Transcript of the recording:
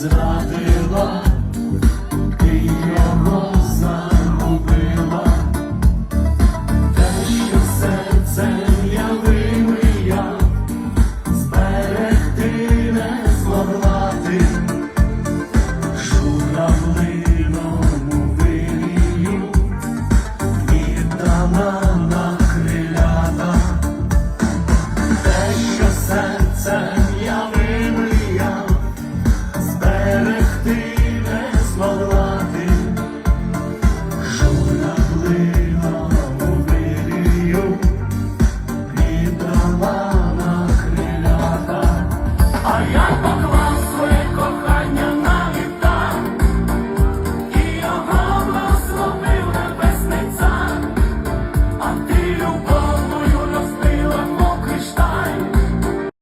зрадила, ти його загубила, те, що серце я я зберегти не змогла ти, журавлиному вирію віддала. Милана, хмеляка, а я поклав.